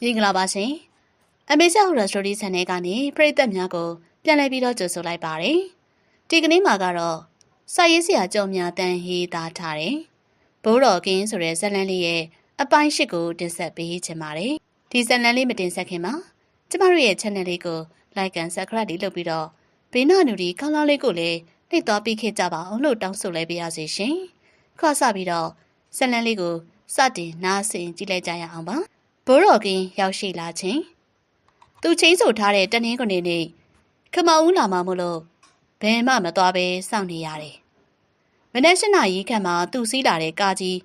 မင်္ဂလာပါရှင်။အမေဆက်ဟူရစတိုဒီဆန်နယ်ကနေပရိသတ်များကိုပြန်လည်ပြီးတော့ကြိုဆိုလိုက်ပါတယ်။ဒီကနေ့မှာကတော့စာရေးဆရာကျော်များတန်ဟေးသားထားတယ်။ဘိုးတော်ကင်းဆိုတဲ့ဇက်လန်းလေးရဲ့အပိုင်းရှစ်ကိုတင်ဆက်ပေးချင်ပါတယ်။ဒီဇက်လန်းလေးမတင်ဆက်ခင်မှာကျမတို့ရဲ့ channel လေးကို like and subscribe လုပ်ပြီးတော့ဘေးနာနူဒီကောင်းကောင်းလေးကိုလည်းနှိပ်သွားပြီးခဲ့ကြပါအောင်လို့တောင်းဆိုလိုက်ပါရစေရှင်။ခေါ်ဆပြီးတော့ဇက်လန်းလေးကိုစတင်နားဆင်ကြည့်လိုက်ကြရအောင်ပါ။ ဘိုးတော်ကင်းရောက်ရှိလာခြင်းသူချင်းဆိုထားတဲ့တနင်္ဂနွေနေ့ခမဦးလာမှမို့လို့ဘယ်မှမသွားပဲစောင့်နေရတယ်။မနေ့၈နာရီခန့်မှာသူစီးလာတဲ့ကားကြီး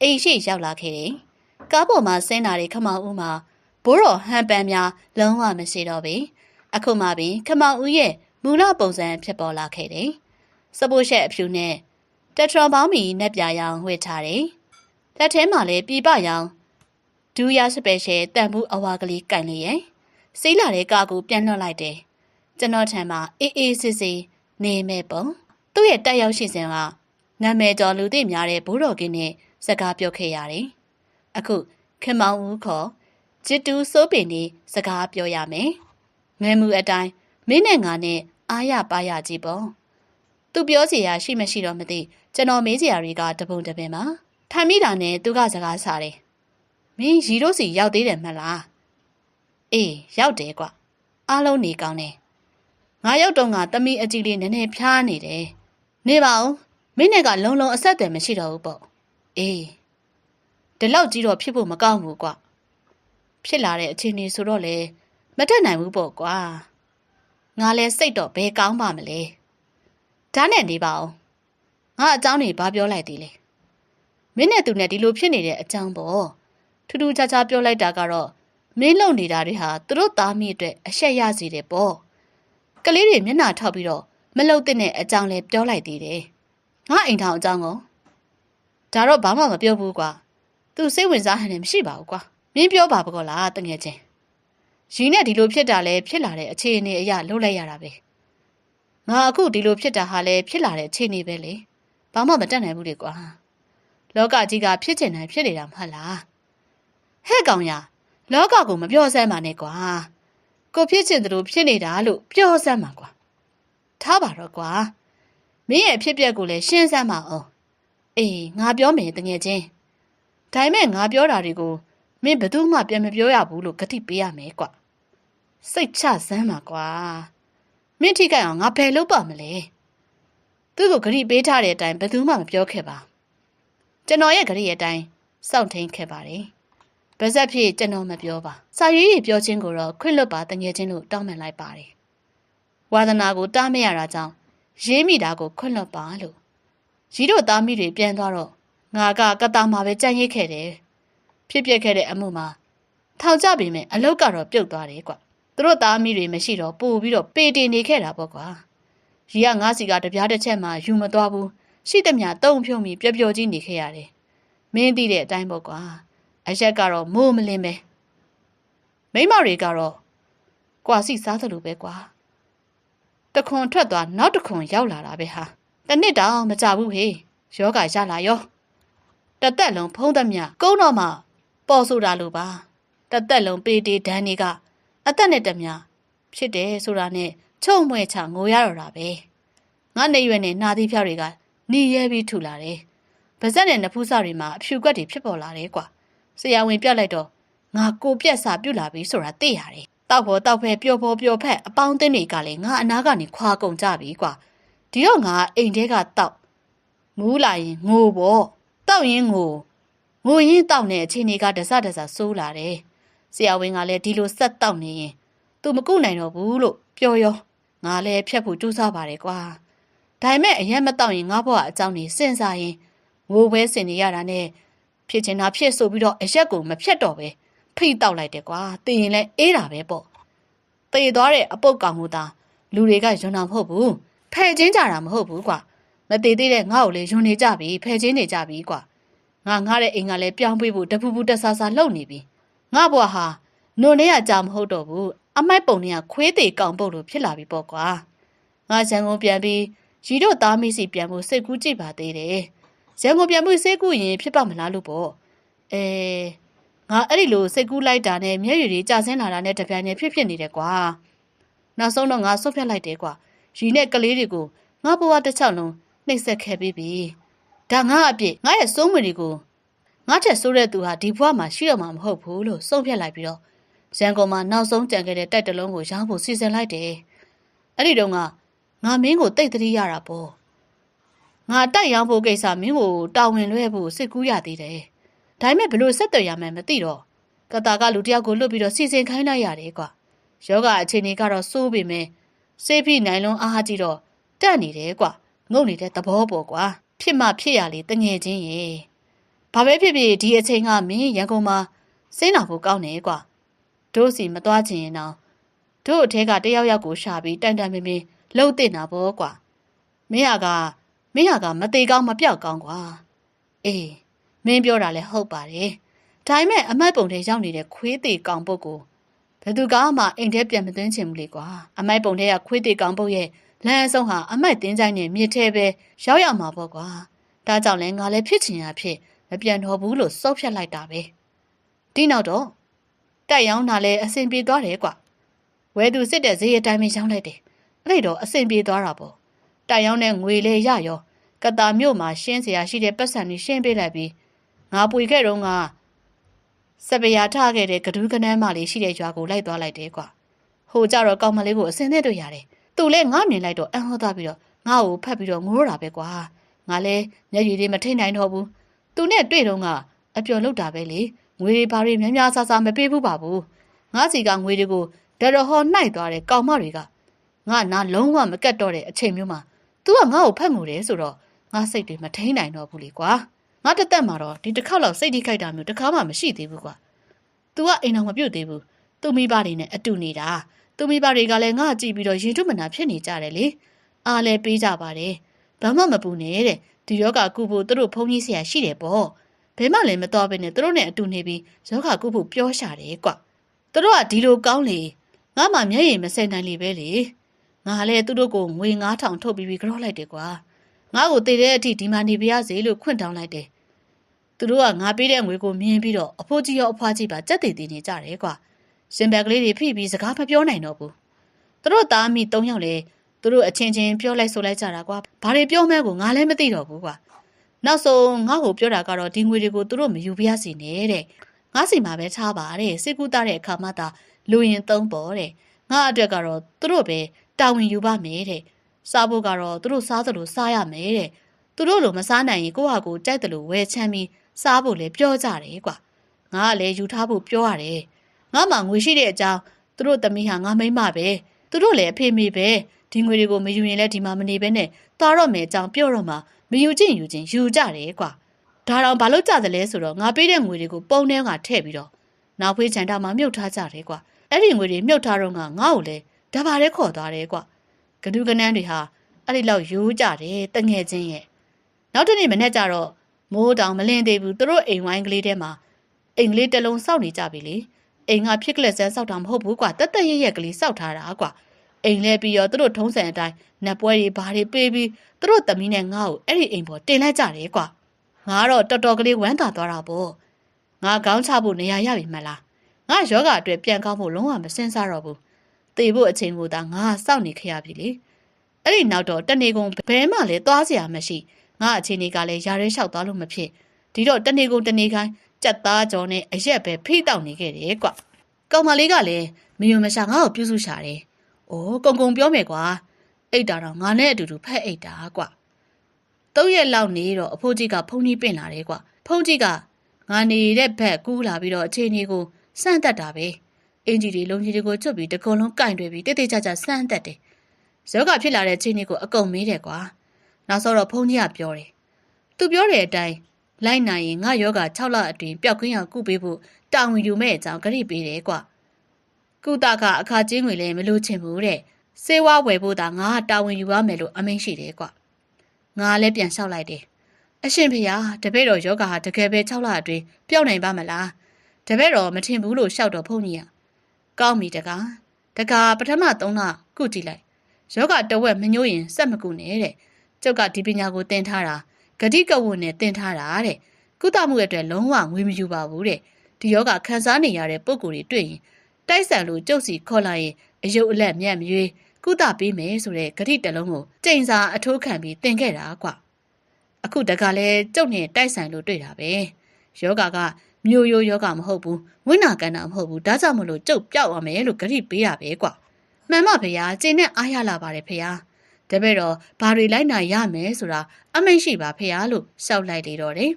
အိမ်ရှိရောက်လာခဲ့တယ်။ကားပေါ်မှာဆင်းလာတဲ့ခမဦးမှာဘိုးတော်ဟန်ပန်များလုံးဝမရှိတော့ပေ။အခုမှပင်ခမဦးရဲ့မူလပုံစံဖြစ်ပေါ်လာခဲ့တယ်။စပိုးရှက်အဖြူနဲ့တက်ထရပေါင်းမီနဲ့ပြရောင်ဝှက်ထားတယ်။လက်ထဲမှာလည်းပြပရောင် ဒူးရစပယ်ရှယ်တန်ဘူးအဝါကလေးကင်လေရဲ့စီးလာတဲ့ကားကိုပြန်လွှတ်လိုက်တယ်ကျွန်တော်ထံမှာအေးအေးဆေးဆေးနေမဲ့ပုံသူ့ရဲ့တက်ရောက်ရှိစဉ်ကနာမည်ကျော်လူသိများတဲ့ဘိုးတော်ကင်းနဲ့စကားပြောခဲ့ရတယ်အခုခင်မောင်ဦးခေါ်ဂျစ်တူစိုးပင်နေစကားပြောရမယ်ငယ်မှုအတိုင်းမင်းနဲ့ငါနဲ့အားရပါရကြီးပေါ့သူပြောစီရရှိမရှိတော့မသိကျွန်တော်မေးစရာတွေကတပုံတပင်ပါထိုင်မိတာနဲ့သူကစကားစားတယ် မင်းရီတို့စီရောက်သေးတယ်မလားအေးရောက်တယ်ကွအားလုံးနေကောင်းတယ်ငါရောက်တော့ငါတမီအကြီးလေးနည်းနည်းဖျားနေတယ်နေပါဦးမင်းနဲ့ကလုံလုံအဆက်အသွယ်မရှိတော့ဘူးပေါ့အေးဒီလောက်ကြီးတော့ဖြစ်ဖို့မကောင်းဘူးကွဖြစ်လာတဲ့အခြေအနေဆိုတော့လေမတက်နိုင်ဘူးပေါ့ကွာငါလဲစိတ်တော့ဘယ်ကောင်းပါမလဲဒါနဲ့နေပါဦးငါအเจ้าနေဘာပြောလိုက်သေးလဲမင်းနဲ့သူနဲ့ဒီလိုဖြစ်နေတဲ့အကြောင်းပေါ့ ထူးထူးခြားခြားပြောလိုက်တာကတော့မင်းလုံနေတာတွေဟာသူတို့သားမိအတွက်အရှက်ရစေတယ်ပေါ့ကလေးတွေမျက်နှာထောက်ပြီးတော့မလုံတဲ့အကြောင်းလဲပြောလိုက်သေးတယ်ငါအိမ်ထောင်အကြောင်းကိုဒါတော့ဘာမှမပြောဘူးကွာသူစိတ်ဝင်စားဟန်လည်းမရှိပါဘူးကွာမင်းပြောပါဘကောလားတငယ်ချင်းရီနဲ့ဒီလိုဖြစ်တာလဲဖြစ်လာတဲ့အခြေအနေအရလှုပ်လိုက်ရတာပဲငါအခုဒီလိုဖြစ်တာဟာလဲဖြစ်လာတဲ့အခြေအနေပဲလေဘာမှမတတ်နိုင်ဘူးလေကွာလောကကြီးကဖြစ်ချင်တိုင်းဖြစ်နေတာမဟုတ်လား ဟဲ့ကောင်ရလောကကိုမပြောစမ်းပါနဲ့ကွာကိုဖြစ်ချင်တယ်လို့ဖြစ်နေတာလို့ပြောစမ်းပါကွာထားပါတော့ကွာမင်းရဲ့အဖြစ်ပြက်ကိုလည်းရှင်းစမ်းပါအောင်အေးငါပြောမယ်တကယ်ချင်းဒါပေမဲ့ငါပြောတာတွေကိုမင်းဘယ်သူမှပြန်မပြောရဘူးလို့ဂတိပေးရမယ်ကွာစိတ်ချစမ်းပါကွာမင်းထိခိုက်အောင်ငါဘယ်လုပ်ပါမလဲသူ့ကိုဂတိပေးထားတဲ့အတိုင်းဘယ်သူမှမပြောခဲ့ပါကျွန်တော်ရဲ့ဂတိရဲ့အတိုင်းစောင့်ထိန်ခဲ့ပါတယ်။ ဗဇက်ဖြစ်ကျွန်တော်မပြောပါ။စာရေးရပြောချင်းကိုတော့ခွင့်လွတ်ပါတငယ်ချင်းလို့တောင်းပန်လိုက်ပါတယ်။ဝါသနာကိုတားမရတာကြောင့်ရေးမိတာကိုခွင့်လွတ်ပါလို့ရီတို့သားမိတွေပြန်သွားတော့ငါကကတာမှာပဲကြံ့ရိတ်ခဲ့တယ်။ဖြစ်ပျက်ခဲ့တဲ့အမှုမှာထောင်ကြပေမဲ့အလုတ်ကတော့ပြုတ်သွားတယ်ကွ။သူတို့သားမိတွေမရှိတော့ပို့ပြီးတော့ပေတင်နေခဲ့တာပေါ့ကွာ။ရီကငါးစီကတပြားတစ်ချက်မှယူမသွားဘူး။ရှိသမျှတုံဖြုံပြီးပျော်ပျော်ကြီးနေခဲ့ရတယ်။မင်းသိတဲ့အတိုင်းပေါ့ကွာ။ အရက်ကတော့မိုးမလင်းပဲမိမတွေကတော့ကွာစီစားသလိုပဲကွာတခွန်ထွက်သွားနောက်တခွန်ရောက်လာတာပဲဟာတနစ်တောင်မကြဘူးဟေးယောဂရလာရောတသက်လုံးဖုံးသမျှကုန်းတော့မှပေါ်ဆိုတာလိုပါတသက်လုံးပေတေဒန်းတွေကအသက်နဲ့တမျှဖြစ်တယ်ဆိုတာနဲ့ချုံမွဲချငိုရတော့တာပဲငါနေရွယ်နဲ့နှာသီးဖြောက်တွေကနီးရဲပြီးထူလာတယ်ပါဇက်နဲ့နဖူးစတွေမှာအဖြူကွက်တွေဖြစ်ပေါ်လာတယ်ကွာ ဆရာဝန်ပြလိုက်တော့ငါကိုပြက်စာပြုတ်လာပြီဆိုတာသိရတယ်။တောက်ဖို့တောက်ဖဲပျော်ဖို့ပျော်ဖက်အပေါင်းအသင်းတွေကလည်းငါအနာကနေခွာကုန်ကြပြီကွာ။ဒီတော့ငါအိမ်ထဲကတောက်မူးလာရင်ငိုပေါ့တောက်ရင်ငိုငိုရင်တောက်နေအချိန်တွေကတစတစဆိုးလာတယ်။ဆရာဝန်ကလည်းဒီလိုဆက်တောက်နေရင် तू မကုနိုင်တော့ဘူးလို့ပြောရောငါလည်းဖြတ်ဖို့ကြိုးစားပါတယ်ကွာ။ဒါပေမဲ့အရင်မတောက်ရင်ငါဘဝအကြောင်းနေစဉ်းစားရင်ငိုပဲစင်နေရတာနဲ့ ဖြစ်ချင်တာဖြစ်ဆိုပြီးတော့အရက်ကိုမဖြတ်တော့ပဲဖိတောက်လိုက်တယ်ကွာတည်ရင်လည်းအေးတာပဲပေါ့တည်သွားတဲ့အပုတ်ကောင်မှုသားလူတွေကယွန်းတာမဟုတ်ဘူးဖဲချင်းကြတာမဟုတ်ဘူးကွာမတည်သေးတဲ့ငါ့ကိုလေယွန်းနေကြပြီဖဲချင်းနေကြပြီကွာငါငါတဲ့အိမ်ကလည်းပြောင်းပေးဖို့တပူပူတက်ဆာဆာလှုပ်နေပြီငါဘွားဟာနုံနဲ့ရကြမဟုတ်တော့ဘူးအမိုက်ပုံတွေကခွေးသေးကောင်ပုတ်လို့ဖြစ်လာပြီပေါ့ကွာငါရန်ကုန်ပြန်ပြီးရီတို့သားမိစီပြန်ဖို့စိတ်ကူးကြည့်ပါသေးတယ် ရန်ကုန်ပြန်မှုစေးကူရင်ဖြစ်ပါမလားလို့ပေါ့အဲငါအဲ့ဒီလိုစိတ်ကူးလိုက်တာနဲ့မျက်ရည်တွေကျဆင်းလာတာနဲ့တပြိုင်တည်းဖြစ်ဖြစ်နေတယ်ကွာနောက်ဆုံးတော့ငါဆွတ်ဖြတ်လိုက်တယ်ကွာရီနဲ့ကလေးတွေကိုငါဘဝတစ်ချောင်းလုံးနှိပ်စက်ခဲ့ပြီးပြီဒါငါအပြစ်ငါရဲ့စိုးမွေတွေကိုငါထက်ဆိုးတဲ့သူဟာဒီဘဝမှာရှိတော့မှာမဟုတ်ဘူးလို့ဆုံးဖြတ်လိုက်ပြီးတော့ရန်ကုန်မှာနောက်ဆုံးကြံခဲ့တဲ့တိုက်တလုံးကိုရောင်းဖို့စီစဉ်လိုက်တယ်အဲ့ဒီတော့ငါငါမင်းကိုတိတ်တတိရတာပေါ့ ငါတိုက်ရောင်းဖို့ကိစ္စမင်းကိုတာဝန်လွှဲဖို့စိတ်ကူးရသေးတယ်ဒါပေမဲ့ဘလို့ဆက်သွယ်ရမှန်းမသိတော့ကတာကလူတယောက်ကိုလွတ်ပြီးတော့စီစဉ်ခိုင်းလိုက်ရတယ်ကွာယောဂအခြေအနေကတော့စိုးပေမဲ့စေးဖိနိုင်လွန်းအားကြီးတော့တက်နေတယ်ကွာငုတ်နေတဲ့သဘောပေါ့ကွာဖြစ်မှဖြစ်ရလေတငယ်ချင်းရေဘာပဲဖြစ်ဖြစ်ဒီအချိန်ကမင်းရန်ကုန်မှာစိနာဖို့ကောင်းတယ်ကွာတို့စီမသွားချင်ရင်တော့တို့အထဲကတယောက်ယောက်ကိုရှာပြီးတန်တန်မင်းမင်းလှုပ်တင်တာပေါ့ကွာမင်းဟာက မင်းဟာကမသေးကောင်းမပြောက်ကောင်းကွာအေးမင်းပြောတာလည်းဟုတ်ပါတယ်ဒါပေမဲ့အမတ်ပုံထဲရောက်နေတဲ့ခွေးသေးကောင်ပုတ်ကိုဘယ်သူကမှအိမ်ထဲပြန်မသွင်းချင်ဘူးလေကွာအမိုက်ပုံထဲကခွေးသေးကောင်ပုတ်ရဲ့လမ်းအဆုံးဟာအမိုက်တင်းဆိုင်နဲ့မြစ်ထဲပဲရောက်ရမှာပေါ့ကွာဒါကြောင့်လဲငါလည်းဖြစ်ချင်ရဖြစ်မပြန်တော့ဘူးလို့စောက်ဖြတ်လိုက်တာပဲဒီနောက်တော့တက်ရောင်းတာလဲအဆင်ပြေသွားတယ်ကွာဝဲသူစစ်တဲ့ဈေးအတိုင်းပဲရောင်းလိုက်တယ်အဲ့တော့အဆင်ပြေသွားတာပေါ့ တက်ရောင်းတဲ့ငွေလဲရရောကတာမြို့မှာရှင်းစရာရှိတဲ့ပတ်စံတွေရှင်းပေးလိုက်ပြီးငါပွေခဲ့တော့ကစပရာထခဲ့တဲ့ကဒူးကနန်းမလေးရှိတဲ့ရွာကိုလိုက်သွားလိုက်တယ်ကွာဟိုကြတော့ကောင်းမလေးကိုအစင်းသက်တွေ့ရတယ်သူလည်းငါမြင်လိုက်တော့အံ့ဟောသွားပြီးတော့ငါ့ကိုဖတ်ပြီးတော့ငိုးတာပဲကွာငါလည်းမျက်ရည်တွေမထိနိုင်တော့ဘူးသူနဲ့တွေ့တော့ကအပျော်လောက်တာပဲလေငွေတွေဘာတွေများများဆဆမပေးဘူးပါဘူးငါစီကငွေတွေကိုဒရဟောနှိုက်သွားတဲ့ကောင်မတွေကငါနာလုံးဝမကတ်တော့တဲ့အချိန်မျိုးမှာ तू ကငါ့ကိုဖတ်ငိုတယ်ဆိုတော့ငါစိတ်တွေမထိန်နိုင်တော့ဘူးလေကွာငါတသက်မှာတော့ဒီတစ်ခေါက်လောက်စိတ်ထိခိုက်တာမျိုးတစ်ခါမှမရှိသေးဘူးကွာ तू ကအိမ်အောင်မပြုတ်သေးဘူး သူမိဘတွေနဲ့အတူနေတာသူမိဘတွေကလည်းငါ့ကြည့်ပြီးတော့ရင်ထုမနာဖြစ်နေကြတယ်လေအားလဲပေးကြပါတယ်ဘာမှမပူနဲ့တဲ့ဒီယောဂကုဖို့သူတို့ဖုန်းကြီးဆရာရှိတယ်ပေါ့ဘယ်မှလည်းမတော်ဘဲနဲ့သူတို့နဲ့အတူနေပြီးယောဂကုဖို့ပြောရှာတယ်ကွသူတို့ကဒီလိုကောင်းလေငါမှမျက်ရည်မစဲနိုင်လေပဲလေ ငါလည်းသူတို့ကိုငွေ9000ထုတ်ပြီးပြီးကြောလိုက်တယ်ကွာငါ့ကိုတည်တဲ့အထိဒီမှာနေပြရစေလို့ခွင့်တောင်းလိုက်တယ်သူတို့ကငါပေးတဲ့ငွေကိုမြင်ပြီးတော့အဖိုးကြီးရောအဖွားကြီးပါကြက်တည်တည်နေကြတယ်ကွာရှင်ဘက်ကလေးတွေဖိပြီးစကားမပြောနိုင်တော့ဘူးသူတို့သားမိ၃ယောက်လေသူတို့အချင်းချင်းပြောလိုက်ဆိုလိုက်ကြတာကွာဘာတွေပြောမဲကိုငါလည်းမသိတော့ဘူးကွာနောက်ဆုံးငါ့ကိုပြောတာကတော့ဒီငွေတွေကိုသူတို့မယူပြရစီနဲ့တဲ့ငါစီမှာပဲထားပါတဲ့စိတ်ကူးတာတဲ့အခါမှသာလူရင်သုံးပေါ်တဲ့ငါအတွက်ကတော့သူတို့ပဲ တာဝန်ယူပါမယ်တဲ့စားဖို့ကတော့သူတို့စားသလိုစားရမယ်တဲ့သူတို့လိုမစားနိုင်ရင်ကိုယ့်ဟာကိုယ်ကြိုက်တယ်လို့ဝယ်ချမ်းပြီးစားဖို့လည်းပြောကြတယ်ကွာငါကလည်းယူထားဖို့ပြောရတယ်ငါမှငွေရှိတဲ့အကြောင်းသူတို့သမီးဟာငါမိမ့်မပဲသူတို့လည်းအဖေမေပဲဒီငွေတွေကိုမယူရင်လည်းဒီမှာမနေဘဲနဲ့သွားတော့မယ်အကြောင်းပြောတော့မှမယူချင်းယူချင်းယူကြတယ်ကွာဒါတော့ဘာလို့ကြသလဲဆိုတော့ငါပေးတဲ့ငွေတွေကိုပုံထဲကထည့်ပြီးတော့နောက်ဖေးချန်တာမှာမြုပ်ထားကြတယ်ကွာအဲ့ဒီငွေတွေမြုပ်ထားတော့ငါငါ့ကိုလည်း ဒါပါလဲခေါ်သွားတယ်ကွာကဒုကနန်းတွေဟာအဲ့ဒီလောက်ယူကြတယ်တငယ်ချင်းရဲ့နောက်တနေ့မနေ့ကျတော့မိုးတောင်မလင်းသေးဘူးသူတို့အိမ်ဝိုင်းကလေးထဲမှာအိမ်ကလေးတစ်လုံးစောင့်နေကြပြီလေအိမ်ကဖြစ်ကလက်ဆန်းစောက်တာမဟုတ်ဘူးကွာတက်တက်ရရက်ကလေးစောက်ထားတာကွာအိမ်လဲပြီးတော့သူတို့ထုံးစံအတိုင်းနတ်ပွဲတွေဘာတွေပေးပြီးသူတို့သမီးနဲ့ငါ့ကိုအဲ့ဒီအိမ်ပေါ်တင်လိုက်ကြတယ်ကွာငါတော့တော်တော်ကလေးဝမ်းသာသွားတာပေါ့ငါခေါင်းချဖို့နေရာရပြီမလားငါယောဂအတွက်ပြန်ကောင်းဖို့လုံးဝမစင်စားတော့ဘူး သေဖို့အချိန်ကိုသာငါစောင့်နေခဲ့ရပြီလေအဲ့ဒီနောက်တော့တနေကုန်ဘဲမှလည်းသွားစရာမရှိငါအချိန်လေးကလည်းယာရဲလျှောက်သွားလို့မဖြစ်ဒီတော့တနေကုန်တနေခိုင်းကြက်သားကြောနဲ့အရက်ပဲဖိတောက်နေခဲ့တယ်ကွကောင်မလေးကလည်းမယုံမရှာငါ့ကိုပြုစုရှာတယ်အိုးကုံကုံပြောမယ်ကွာအိတ်တာတော့ငါနဲ့အတူတူဖက်အိတ်တာကွသုံးရက်လောက်နေတော့အဖိုးကြီးကဖုန်ကြီးပင့်လာတယ်ကွဖုန်ကြီးကငါနေတဲ့ဘက်ကူးလာပြီးတော့အခြေအနေကိုစန့်တက်တာပဲ။ အင်ဂျီတွေလုံးကြီးတွေကိုချွတ်ပြီးတကုံလုံးကင်တွေပြီးတိတ်တိတ်ကြကြစမ်းတက်တယ်။ဇောကဖြစ်လာတဲ့အခြေအနေကိုအကုန်မေးတယ်ကွာ။နောက်ဆုံးတော့ဖုန်ကြီးကပြောတယ်။သူပြောတဲ့အတိုင်းလိုက်နိုင်ရင်ငါယောဂ6လအတွင်းပျောက်ကင်းအောင်ကုပေးဖို့တာဝန်ယူမဲ့အကြောင်းကြိပေးတယ်ကွာကုတာကအခါချင်းငွေလည်းမလို့ချင်ဘူးတဲ့စေဝါဝယ်ဖို့သာငါတာဝန်ယူရမယ်လို့အမိန့်ရှိတယ်ကွာငါလည်းပြန်လျှောက်လိုက်တယ်အရှင်ဖေဟာတပည့်တော်ယောဂဟာတကယ်ပဲ6လအတွင်းပျောက်နိုင်ပါမလားတပည့်တော်မထင်ဘူးလို့ရှောက်တော့ဖုန်ကြီးက ကောင်းပြီတကားတကားပထမ3လကုကြည့်လိုက်ယောဂတဝက်မညိုးရင်စက်မကုနဲ့တဲ့ကျုပ်ကဒီပညာကိုသင်ထားတာဂတိကဝတ်နဲ့သင်ထားတာတဲ့ကုသမှုအတွက်လုံးဝငွေမယူပါဘူးတဲ့ဒီယောဂခံစားနေရတဲ့ပုံကိုယ်တွေတွေ့ရင်တိုက်ဆန်လို့ကြုတ်စီခေါ်လိုက်ရင်အယုတ်အလက်မြတ်မရွေးကုသပေးမယ်ဆိုတဲ့ဂတိတလုံးကိုကြိမ်စာအထိုးခံပြီးတင်ခဲ့တာကွအခုတကလည်းကြုတ်နဲ့တိုက်ဆိုင်လို့တွေ့တာပဲယောဂက မျိုးရိုးယောဂမဟုတ်ဘူးဝိနာကန္တာမဟုတ်ဘူးဒါကြောင့်မလို့ကြုတ်ပြောက်အောင်မယ်လို့ဂရိပေးတာပဲကွာမှန်ပါဖေယားကျင်းနဲ့အားရလာပါတယ်ဖေယားတပည့်တော်ဘာတွေလိုက်နိုင်ရမယ်ဆိုတာအမိန့်ရှိပါဖေယားလို့ရှောက်လိုက်လေတော့တယ်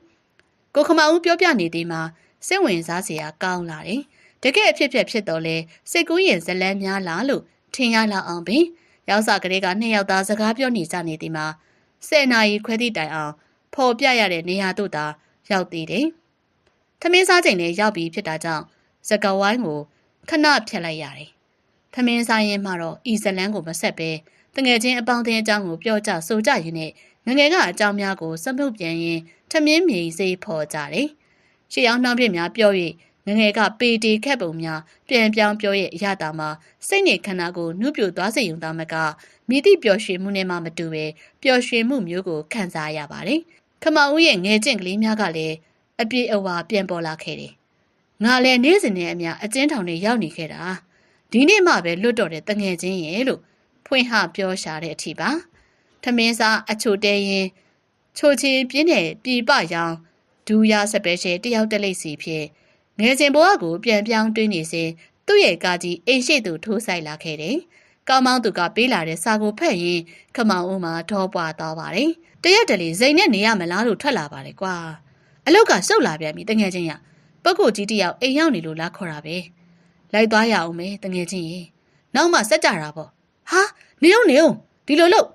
ကိုခမဦးပြောပြနေသေးမှာစိတ်ဝင်စားစရာကောင်းလာတယ်တကယ်အဖြစ်ဖြစ်ဖြစ်တော့လေစိတ်ကူးရင်ဇလန်းများလားလို့ထင်ရလောက်အောင်ပင်ရောက်စားကလေးကနှစ်ယောက်သားစကားပြောနေကြနေသည်မှာဆယ်နာရီခွဲသည့်တိုင်အောင်ဖော်ပြရတဲ့နေရာတို့သာရောက်သေးတယ်။ သမင်းစားချိန်လည်းရောက်ပြီးဖြစ်တာကြောင့်စကဝိုင်းကိုခဏဖြတ်လိုက်ရတယ်။သမင်းစားရင်မှတော့ဤဇလန်းကိုမဆက်ပဲတငယ်ချင်းအပေါင်းအသင်းအကြောင်းကိုပြောကြဆိုကြရင်းနဲ့ငငယ်ကအကြောင်းများကိုစမှုတ်ပြန်ရင်သမင်းမြေစေးဖော်ကြတယ်။ရှေ့အောင်နှောင်းပြများပြော၍ငငယ်ကပေတီခက်ပုံများပြန်ပြောင်းပြောရဲ့အရတာမှာစိတ်နေခန္ဓာကိုနှုတ်ပြသွားစေုံသားမကမြည်သည့်ပျော်ရွှင်မှုနဲ့မှမတူပဲပျော်ရွှင်မှုမျိုးကိုခံစားရပါတယ်။ခမဦးရဲ့ငယ်ကျင့်ကလေးများကလည်း အပြည့်အဝပြန်ပေါ်လာခဲ့တယ်။ငါလည်းနေ့စဉ်နဲ့အမျှအကျဉ်းထောင်တွေရောက်နေခဲ့တာ။ဒီနေ့မှပဲလွတ်တော်တဲ့တငယ်ချင်းရဲ့လို့ဖွင့်ဟပြောရှာတဲ့အထီပါ။ထမင်းစားအချိုတဲရင်ချိုချင်ပြင်းတဲ့ပြပရောင်ဒူရစပယ်ရှယ်တယောက်တက်လိမ့်စီဖြစ်ငယ်စဉ်ဘဝကိုပြန်ပြောင်းတွင်းနေစဉ်သူ့ရဲ့ကားကြီးအိမ်ရှိသူထိုးဆိုင်လာခဲ့တယ်။ကောင်းမောင်းသူကပေးလာတဲ့စာကိုဖတ်ရင်ခမောင်ဦးမှာထောပွားသွားပါတယ်။တရက်တလေစိန်နဲ့နေရမလားလို့ထွက်လာပါတယ်ကွာ။ အလောက်ကစုတ်လာပြန်ပြီတငယ်ချင်းရ။ပုဂ္ဂိုလ်ကြီးတယောက်အိမ်ရောက်နေလို့လားခေါ်တာပဲ။လိုက်သွားရအောင်မယ်တငယ်ချင်းရေ။နောက်မှစက်ကြတာပေါ့။ဟာနေအောင်နေအောင်ဒီလိုလို့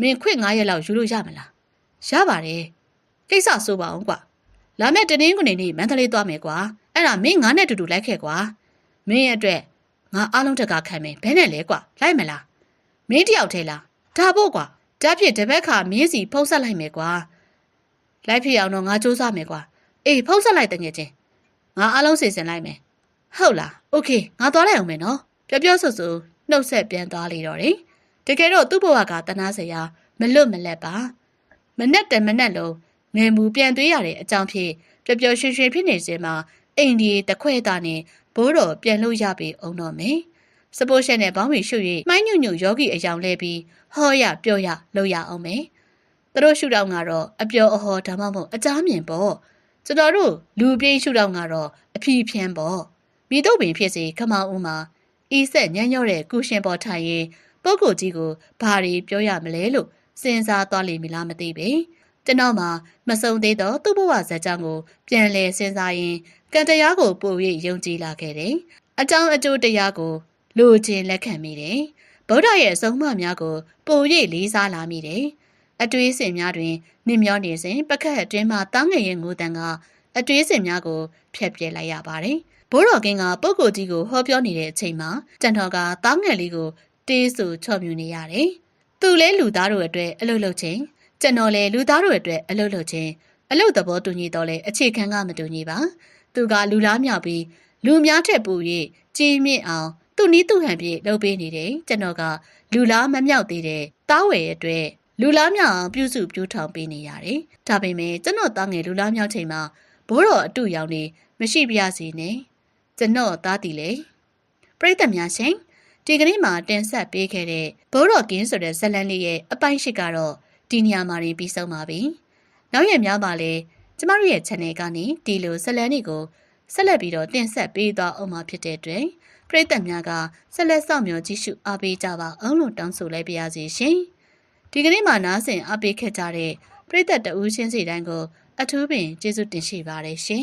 မင်းခွင့်9ရက်လောက်ယူလို့ရမလား။ရပါတယ်။ကိစ္စဆိုပါအောင်ကွာ။လာမယ့်တနင်္ဂနွေနေ့မန္တလေးသွားမယ်ကွာအဲ့ဒါမင်းငါနဲ့တူတူလိုက်ခဲ့ကွာမင်းရဲ့အတွက်ငါအားလုံးတကခံမယ်ဘဲနဲ့လဲကွာလိုက်မလားမင်းတယောက်ထဲလားဒါဖို့ကွာဓာတ်ဖြစ်တပတ်ခါမင်းစီဖုံးဆက်လိုက်မယ်ကွာ လိုက်ဖြစ်အောင်တော့ငါစူးစမ်းမယ်ကွာအေးဖုံးဆက်လိုက်တဲ့ငယ်ချင်းငါအားလုံးစီစဉ်လိုက်မယ်ဟုတ်လားโอเคငါသွားလိုက်အောင်မယ်နော်ပြောပြောဆိုဆိုနှုတ်ဆက်ပြန်သွားလေတော့တယ်တကယ်တော့သူ့ဘဝကတနာစရာမလွတ်မလက်ပါမနဲ့တမနဲ့လုံးငယ်မူပြန်သွေးရတဲ့အကြောင်းဖြစ်ပျော်ပျော်ရွှင်ရွှင်ဖြစ်နေစဉ်မှာအိမ်ဒီတခွဲသားနဲ့ဘိုးတော်ပြန်လို့ရပြီအောင်တော့မယ်စပိုးရှက်နဲ့ဘောင်းမီရှု၍မိုင်းညွညွယောဂီအယောင်လဲပြီးဟောရပြောရလို့ရအောင်မယ် သူတို့ရှုထောင့်ကတော့အပျော်အဟောဒါမှမဟုတ်အကြမ်းမြင်ပေါ့ကျွန်တော်တို့လူပြေးရှုထောင့်ကတော့အဖြီးဖြန်းပေါ့မိတို့ပင်ဖြစ်စေခမောင်းဦးမှာဤဆက်ညံ့ညော့တဲ့ကုရှင်ပေါ်ထိုင်ရင်ပုဂ္ဂိုလ်ကြီးကိုဘာတွေပြောရမလဲလို့စဉ်းစားသွားလိမ့်မလားမသိပေကျွန်တော်မှမစုံသေးတော့သူ့ဘဝဇာတ်ကြောင့်ကိုပြန်လဲစဉ်းစားရင်ကံတရားကိုပို၍ယုံကြည်လာခဲ့တယ်။အကြောင်းအကျိုးတရားကိုလိုချင်လက်ခံမိတယ်။ဗုဒ္ဓရဲ့အဆုံးအမများကိုပို၍လေးစားလာမိတယ်။ အတွေးစင်များတွင်နှင်မျောနေစဉ်ပကတ်အတွင်းမှတောင်းငယ်ရဲ့ငိုတန်ကအတွေးစင်များကိုဖျက်ပြဲလိုက်ရပါတယ်။ဘိုးတော်ကင်းကပုဂ္ဂိုလ်ကြီးကိုဟောပြောနေတဲ့အချိန်မှာတန်တော်ကတောင်းငယ်လေးကိုတေးဆူချော့မြူနေရတယ်။သူလဲလူသားတို့အတွက်အလုပ်လုပ်ခြင်းကျွန်တော်လည်းလူသားတို့အတွက်အလုပ်လုပ်ခြင်းအလုပ်သဘောတူညီတော့လဲအခြေခံကမတူညီပါသူကလူလားမြောက်ပြီးလူများထက်ပူ၍ကြီးမြင့်အောင်သူ့နီးသူ့ဟန်ပြေလုပ်ပေးနေတယ်ကျွန်တော်ကလူလားမမြောက်သေးတဲ့တားဝယ်ရဲ့အတွက် လူလားမြောက်အောင်ပြုစုပြုထောင်ပေးနေရတယ်ဒါပေမဲ့ကျွန်တော်တားငယ်လူလားမြောက်ချိန်မှာဘိုးတော်အတူရောင်နေမရှိပြရစီနဲ့ကျွန်တော်သားတီလေပြိတ္တများရှင်ဒီကနေ့မှာတင်ဆက်ပေးခဲ့တဲ့ဘိုးတော်ကင်းဆိုတဲ့ဇလန်လေးရဲ့အပိုင်းရှိကတော့ဒီနေရာမှာရင်ပြီးဆုံးပါပြီ။နောက်ရက်များပါလဲကျမတို့ရဲ့ channel ကနေဒီလိုဇလန်းတွေကိုဆက်လက်ပြီးတော့တင်ဆက်ပေးသွားအောင်မှာဖြစ်တဲ့အတွက်ပရိသတ်များကဆက်လက်ဆောင်မျှော်ကြည့်ရှုအားပေးကြပါအောင်လို့တောင်းဆိုလိုက်ပါရစေရှင်။ ဒီကနေ့မှာနားဆင်အားပေးခဲ့ကြတဲ့ပရိသတ်တဦးချင်းစီတိုင်းကိုအထူးပင်ကျေးဇူးတင်ရှိပါတယ်ရှင်